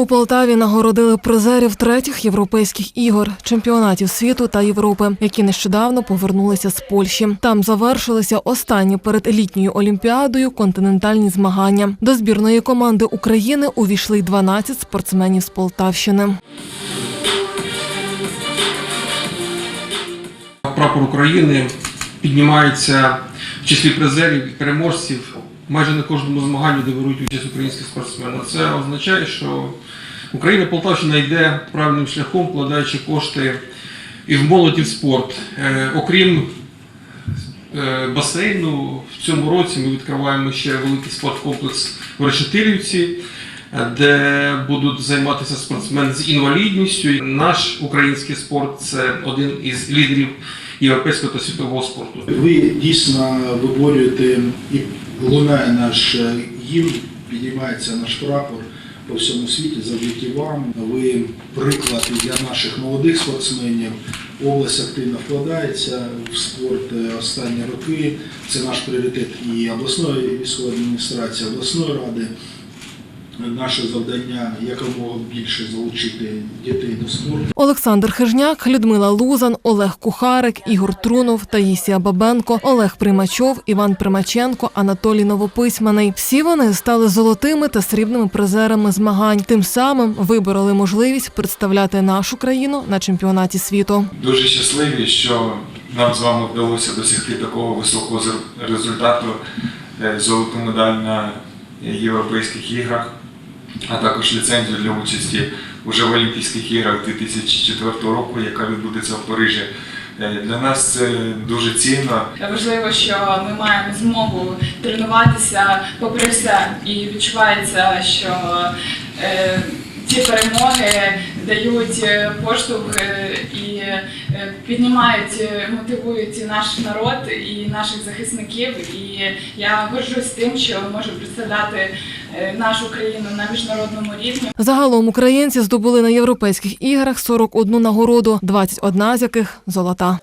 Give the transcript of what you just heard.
У Полтаві нагородили призерів третіх європейських ігор, чемпіонатів світу та Європи, які нещодавно повернулися з Польщі. Там завершилися останні перед літньою олімпіадою континентальні змагання. До збірної команди України увійшли й 12 спортсменів з Полтавщини. Прапор України піднімається в числі призерів і переможців майже на кожному змаганні, де беруть участь українські спортсмени. Це означає, що Україна Полтавщина йде правильним шляхом, вкладаючи кошти і в молодь, і в спорт. Е, окрім е, басейну, в цьому році ми відкриваємо ще великий спорткомплекс в Решетилівці, де будуть займатися спортсмени з інвалідністю. Наш український спорт це один із лідерів європейського та світового спорту. Ви дійсно виборюєте і лунає наш е, гімн, підіймається наш прапор по всьому світі завдяки вам. Ви приклад для наших молодих спортсменів. Область активно вкладається в спорт е, останні роки. Це наш пріоритет і обласної військової адміністрації, обласної ради. Наше завдання якомога більше залучити дітей до спорту. Олександр Хижняк, Людмила Лузан, Олег Кухарик, Ігор Трунов, Таїсія Бабенко, Олег Примачов, Іван Примаченко, Анатолій Новописьманий. Всі вони стали золотими та срібними призерами змагань. Тим самим вибороли можливість представляти нашу країну на чемпіонаті світу. Дуже щасливі, що нам з вами вдалося досягти такого високого результату е, золоту медаль на Європейських іграх, а також ліцензію для участі уже в Олімпійських іграх 2004 року, яка відбудеться в Парижі. Е, Для нас це дуже цінно. Важливо, що ми маємо змогу тренуватися попри все, і відчувається, що е, ці перемоги дають е, поштовх е, і е, піднімають, е, мотивують наш народ і наших захисників. І я горжусь тим, що можу представляти е, нашу країну на міжнародному рівні. Загалом українці здобули на європейських іграх 41 нагороду, 21 з яких золота.